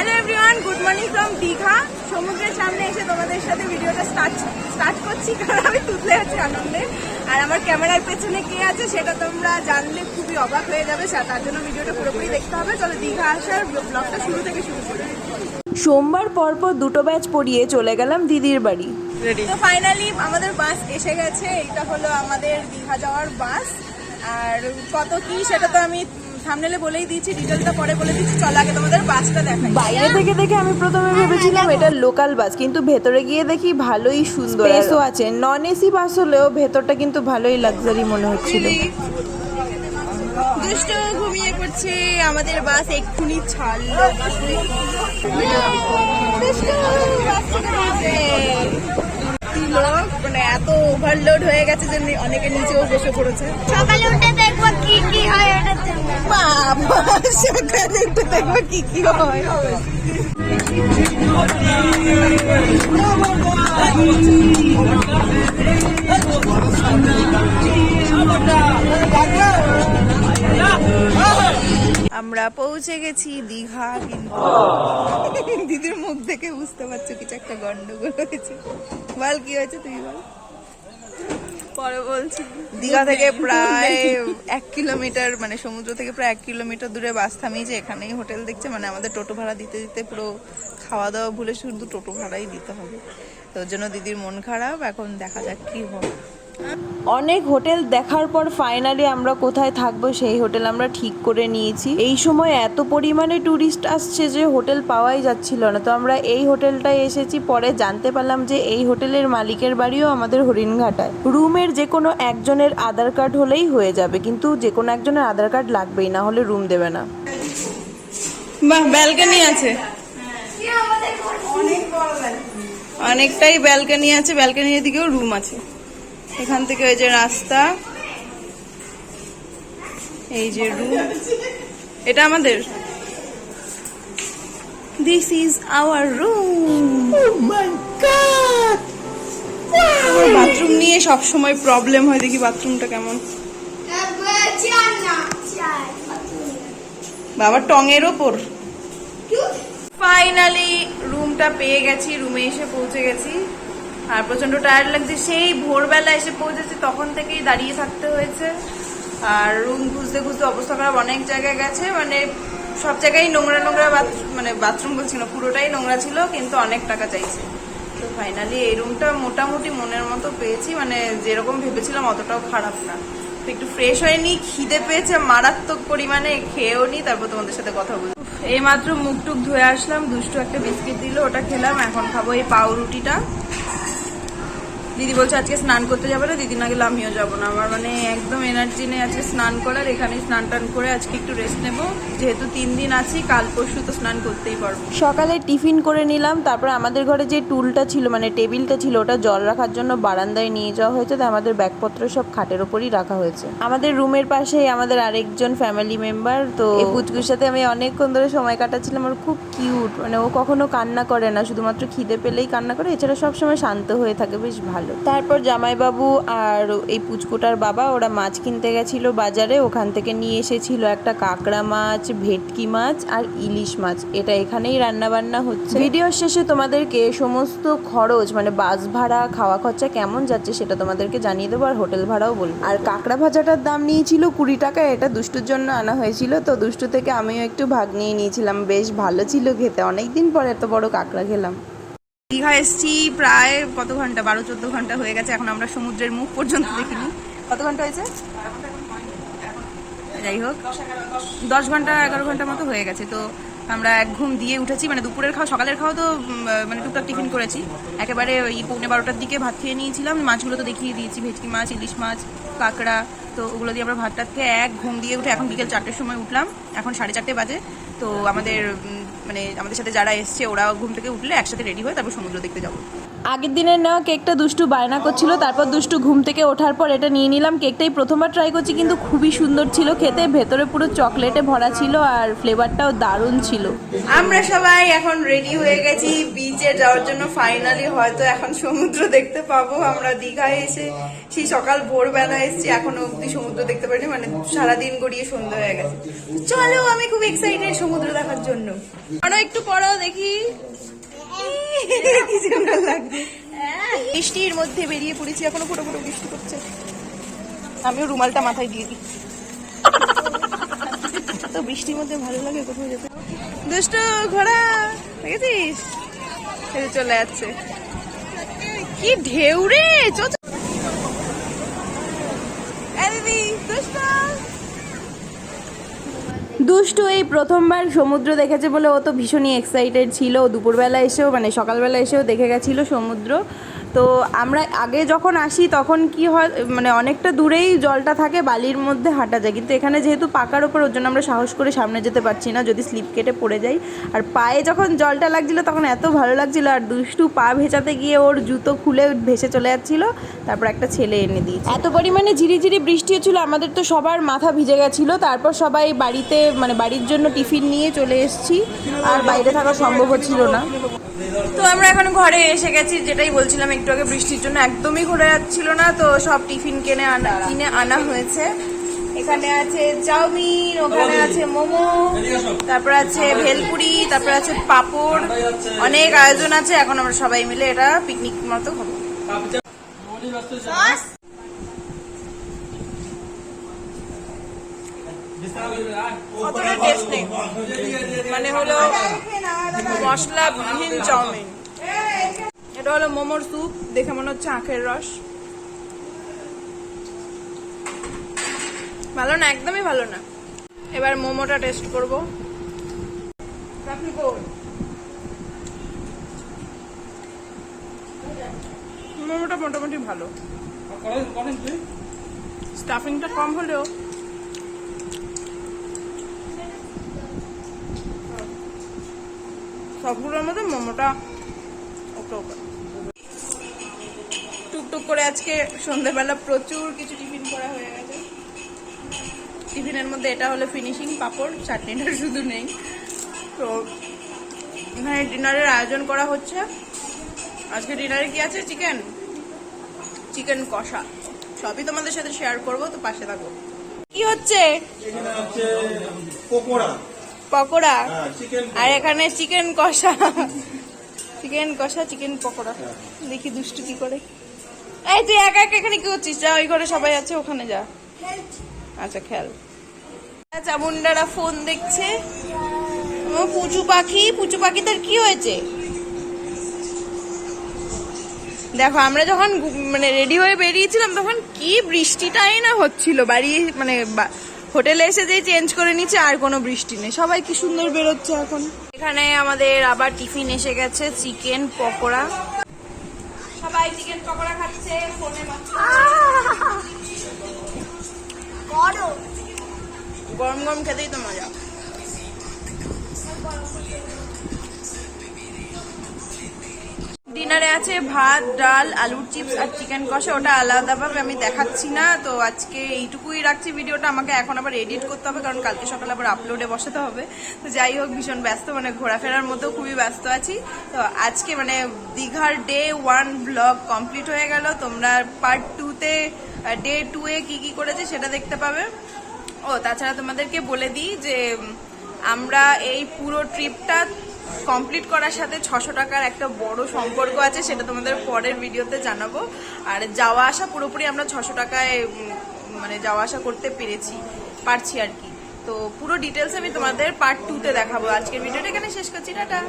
Hello everyone good morning from Digha সমুদ্রের সামনে এসে তোমাদের সাথে ভিডিওটা স্টার্ট স্টার্ট করছি কারণ আমি তুলে আছি আনন্দে। আর আমার ক্যামেরার পেছনে কে আছে সেটা তোমরা জানলে খুবই অবাক হয়ে যাবে তার জন্য ভিডিওটা পুরোপুরি দেখতে হবে। চলো দীঘা আসার ব্লগটা শুরু থেকে শুরু করি। সোমবার পরপর দুটো ব্যাচ পড়িয়ে চলে গেলাম দিদির বাড়ি। তো ফাইনালি আমাদের বাস এসে গেছে এটা হলো আমাদের দীঘা যাওয়ার বাস আর কত কি সেটা তো আমি সামনেলে বলেই দিয়েছি ডিটেলটা পরে বলে দিচ্ছি। চলো আগে তোমাদের বাসটা দেখাই। বাইরে থেকে দেখে আমি প্রথমে ভেবেছিলাম এটা লোকাল বাস কিন্তু ভেতরে গিয়ে দেখি ভালোই সুন্দর স্পেসও আছে। নন এসি বাস হলেও ভেতরটা কিন্তু ভালোই লাক্সারি মনে হচ্ছিল। দুষ্ট ঘুমিয়ে পড়ছে আমাদের বাস এক্ষুনি ছাড়লো। মানে এত ওভারলোড হয়ে গেছে যে অনেকে নিচেও বসে পড়েছে। সকালে উঠে কি কি হয় এটাতে বাবা সকালে একটু দেখব কি কি হয়। আমরা পৌঁছে গেছি দীঘা কিন্তু দিদির মুখ দেখে বুঝতে পারছ কিছু একটা গন্ডগোল হয়েছে। বল কি হয়েছে তুই বল। পরে বলছি। দীঘা থেকে প্রায় এক কিলোমিটার মানে সমুদ্র থেকে প্রায় এক কিলোমিটার দূরে বাস থামিয়েছে এখানেই হোটেল দেখছে মানে আমাদের টোটো ভাড়া দিতে দিতে পুরো খাওয়া দাওয়া ভুলে শুধু টোটো ভাড়াই দিতে হবে। তো জন্য দিদির মন খারাপ, এখন দেখা যাক কি হবে অনেক হোটেল দেখার পর ফাইনালি আমরা কোথায় থাকব সেই হোটেল আমরা ঠিক করে নিয়েছি। এই সময় এত পরিমাণে ট্যুরিস্ট আসছে যে হোটেল পাওয়াই যাচ্ছিল না। তো আমরা এই হোটেলটায় এসেছি পরে জানতে পারলাম যে এই হোটেলের মালিকের বাড়িও আমাদের হরিণঘাটায়। রুমের যে কোনো একজনের আধার কার্ড হলেই হয়ে যাবে কিন্তু যে কোনো একজনের আধার কার্ড লাগবেই না হলে রুম দেবে না। বাহ ব্যালকনি আছে। অনেকটাই ব্যালকনি আছে ব্যালকনির দিকেও রুম আছে। এখান থেকে ওই যে রাস্তা। এই যে রুম এটা আমাদের। This is our room bathroom নিয়ে সব সময় প্রবলেম হয় দেখি বাথরুমটা কেমন। বাবা টঙের ওপর। ফাইনালি রুমটা পেয়ে গেছি রুমে এসে পৌঁছে গেছি। আর প্রচণ্ড টায়ার্ড লাগছে। সেই ভোরবেলা এসে পৌঁছেছি, তখন থেকেই দাঁড়িয়ে থাকতে হয়েছে। আর রুম খুঁজতে খুঁজতে অবস্থা খারাপ, অনেক জায়গায় গেছে মানে সব জায়গায় নোংরা নোংরা মানে বাথরুম বলছি না পুরোটাই নোংরা ছিল, কিন্তু অনেক টাকা চাইছে। তো ফাইনালি এই রুমটা মোটামুটি মনের মতো পেয়েছি মানে যেরকম ভেবেছিলাম অতটাও খারাপ না। তো একটু ফ্রেশ হয়নি, খিদে পেয়েছে, মারাত্মক পরিমাণে খেয়েও নি, তারপর তোমাদের সাথে কথা বলব এই মাত্র মুখ টুক ধুয়ে আসলাম, দুষ্টু একটা বিস্কিট দিল, ওটা খেলাম, এখন খাব এই পাউরুটিটা। দিদি বলছে আজকে স্নান করতে যাবে না দিদি না গেলে আমিও যাব না। আমার মানে একদম এনার্জি নেই আজকে স্নান করার এখানে স্নান টান করে আজকে একটু রেস্ট নেব। যেহেতু তিন দিন আছি কাল পরশু তো স্নান করতেই পারব। সকালে টিফিন করে নিলাম তারপর আমাদের ঘরে যে টুলটা ছিল মানে টেবিলটা ছিল ওটা জল রাখার জন্য বারান্দায় নিয়ে যাওয়া হয়েছে তাই আমাদের ব্যাগপত্র সব খাটের ওপরই রাখা হয়েছে। আমাদের রুমের পাশেই আমাদের আরেকজন ফ্যামিলি মেম্বার তো পুচকুর সাথে আমি অনেকক্ষণ ধরে সময় কাটাচ্ছিলাম আমার খুব কিউট মানে ও কখনো কান্না করে না, শুধুমাত্র খিদে পেলেই কান্না করে, এছাড়া সবসময় শান্ত হয়ে থাকে, বেশ ভালো। তারপর জামাইবাবু আর এই পুচকুটার বাবা, ওরা মাছ কিনতে গেছিল বাজারে, ওখান থেকে নিয়ে এসেছিল একটা কাঁকড়া মাছ, ভেটকি মাছ আর ইলিশ মাছ। এটা এখানেই রান্না বান্না হচ্ছে। ভিডিওর শেষে তোমাদেরকে সমস্ত খরচ মানে বাস ভাড়া, খাওয়া খরচা কেমন যাচ্ছে সেটা তোমাদেরকে জানিয়ে দেবো, আর হোটেল ভাড়াও বলব। আর কাঁকড়া ভাজাটার দাম নিয়েছিল কুড়ি টাকা, এটা দুষ্টুর জন্য আনা হয়েছিল, তো দুষ্টু থেকে আমিও একটু ভাগ নিয়ে নিয়েছিলাম, বেশ ভালো ছিল খেতে। অনেকদিন পর এত বড় কাঁকড়া খেলাম। দীঘা এসছি প্রায় কত ঘণ্টা? বারো, চোদ্দ ঘণ্টা হয়ে গেছে। এখন আমরা সমুদ্রের মুখ পর্যন্ত দেখিনি। কত ঘণ্টা হয়েছে? যাই হোক, দশ ঘণ্টা, এগারো ঘণ্টা মতো হয়ে গেছে। তো আমরা এক ঘুম দিয়ে উঠেছি। মানে দুপুরের খাওয়া, সকালের খাওয়া তো মানে টুকটাক টিফিন করেছি। একেবারে ওই পৌনে বারোটার দিকে ভাত খেয়ে নিয়েছিলাম। মাছগুলো তো দেখিয়ে দিয়েছি। ভেটকি মাছ, ইলিশ মাছ, কাঁকড়া। তো ওগুলো দিয়ে আমরা ভাত টাত খেয়ে এক ঘুম দিয়ে উঠে এখন বিকেল চারটের সময় উঠলাম। এখন সাড়ে চারটে বাজে। তো আমাদের মানে আমাদের সাথে যারা এসছে ওরাও ঘুম থেকে উঠলে একসাথে রেডি হয়ে তারপর সমুদ্র দেখতে যাব। আগের দিনের নেওয়া কেকটা দুষ্টু বায়না করছিল তারপর দুষ্টু ঘুম থেকে ওঠার পর এটা নিয়ে নিলাম। কেকটাই প্রথমবার ট্রাই করছি কিন্তু খুবই সুন্দর ছিল খেতে। ভেতরে পুরো চকলেটে ভরা ছিল আর ফ্লেভারটাও দারুণ ছিল। আমরা সবাই এখন রেডি হয়ে গেছি বিচে যাওয়ার জন্য ফাইনালি হয়তো এখন সমুদ্র দেখতে পাবো। আমরা দীঘায় এসে সেই সকাল ভোরবেলা এসেছি এখনও অব্দি সমুদ্র দেখতে পারিনি মানে সারাদিন গড়িয়ে সন্ধ্যা হয়ে গেছে। চলো আমি খুব এক্সাইটেড সমুদ্র দেখার জন্য। আরও একটু পড়ো দেখি। কি সুন্দর লাগছে। বৃষ্টির মধ্যে বেরিয়ে পড়েছি এখনও পুরো পুরো বৃষ্টি করছে আমিও রুমালটা মাথায় দিয়ে দিই। তো বৃষ্টির মধ্যে ভালো লাগে কোথাও যেতে। দুষ্ট ঘোড়া দেখেছিস? চলে যাচ্ছে। কি ঢেউ রে চো। দুষ্ট। দুষ্টু এই প্রথমবার সমুদ্র দেখেছে বলে ও তো ভীষণই এক্সাইটেড ছিল। দুপুরবেলা এসেও মানে সকালবেলা এসেও দেখে গেছিল সমুদ্র। তো আমরা আগে যখন আসি তখন কি হয় মানে অনেকটা দূরেই জলটা থাকে, বালির মধ্যে হাঁটা যায়। কিন্তু এখানে যেহেতু পাকার ওপর ওর জন্য আমরা সাহস করে সামনে যেতে পারছি না, যদি স্লিপ কেটে পড়ে যাই। আর পায়ে যখন জলটা লাগছিল তখন এত ভালো লাগছিল, আর দুষ্টু পা ভেজাতে গিয়ে ওর জুতো খুলে ভেসে চলে যাচ্ছিল। তারপর একটা ছেলে এনে দিয়েছে। এত পরিমাণে ঝিরিঝিরি বৃষ্টি হচ্ছিল, আমাদের তো সবার মাথা ভিজে গেছিল। তারপর সবাই বাড়িতে মানে বাড়ির জন্য টিফিন নিয়ে চলে এসেছি। আর বাইরে থাকা সম্ভব হচ্ছিল না। তো আমরা এখন ঘরে এসে গেছি যেটাই বলছিলাম একটু আগে বৃষ্টির জন্য একদমই ঘুরে যাচ্ছিল না তো সব টিফিন কিনে আনা কিনে আনা হয়েছে। এখানে আছে চাউমিন ওখানে আছে মোমো তারপর আছে ভেলপুরি তারপর আছে পাপড় অনেক আয়োজন আছে এখন আমরা সবাই মিলে এটা পিকনিক মতো খাব। অতটা টেস্ট নেই। মানে হলো মশলাবিহীন চাউমিন। এটা হলো মোমোর স্যুপ দেখে মনে হচ্ছে আখের রস। ভালো না? একদমই ভালো না। এবার মোমোটা টেস্ট করব। মোমোটা মোটামুটি ভালো। স্টাফিংটা কম হলেও সবগুলোর মধ্যে মোমোটা টুকটুক করে আজকে সন্ধ্যেবেলা প্রচুর কিছু টিফিন করা হয়ে গেছে। টিফিনের মধ্যে এটা হলো ফিনিশিং পাপড় চাটনিটা শুধু নেই। তো এখানে ডিনারের আয়োজন করা হচ্ছে। আজকে ডিনারে কি আছে? চিকেন? চিকেন কষা। সবই তোমাদের সাথে শেয়ার করব, তো পাশে থাকো। কি হচ্ছে? পকোড়া। পকোড়া? হ্যাঁ আর এখানে চিকেন কষা। চিকেন কষা চিকেন পকোড়া। দেখি দুষ্টু কি করে। এই তুই একা একা এখানে কি করছিস? যা ওই ঘরে সবাই আছে ওখানে যা। আচ্ছা খেল। চামুন্ডারা ফোন দেখছে। ও পুচু পাখি। পুচু পাখিদের কি হয়েছে? দেখো আমরা যখন মানে রেডি হয়ে বেরিয়েছিলাম তখন কি বৃষ্টিটাই না হচ্ছিল। বাড়ি মানে হোটেলে এসে যে চেঞ্জ করে নিচ্ছে আর কোনো বৃষ্টি নেই। সবাই কি সুন্দর বেরোচ্ছে এখন। এখানে আমাদের আবার টিফিন এসে গেছে চিকেন পকোড়া। সবাই চিকেন পকোড়া খাচ্ছে ফোনে গরম। গরম খেতেই তো মজা। ডিনারে আছে ভাত, ডাল, আলুর চিপস আর চিকেন কষা। ওটা আলাদাভাবে আমি দেখাচ্ছি না, তো আজকে এইটুকুই রাখছি ভিডিওটা। আমাকে এখন আবার এডিট করতে হবে, কারণ কালকে সকালে আবার আপলোডে বসাতে হবে। তো যাই হোক, ভীষণ ব্যস্ত মানে ঘোরাফেরার মধ্যেও খুবই ব্যস্ত আছি। তো আজকে মানে দীঘার ডে ওয়ান ব্লগ কমপ্লিট হয়ে গেল। তোমরা পার্ট টুতে ডে টু এ কি কি করেছে সেটা দেখতে পাবে। ও, তাছাড়া তোমাদেরকে বলে দিই যে আমরা এই পুরো ট্রিপটা কমপ্লিট করার সাথে ছশো টাকার একটা বড় সম্পর্ক আছে, সেটা তোমাদের পরের ভিডিওতে জানাব। আর যাওয়া আসা পুরোপুরি আমরা ছশো টাকায় মানে যাওয়া আসা করতে পেরেছি, পারছি আর কি। তো পুরো ডিটেলস আমি তোমাদের পার্ট টুতে দেখাবো। আজকের ভিডিওটা এখানে শেষ করছি, টাটা।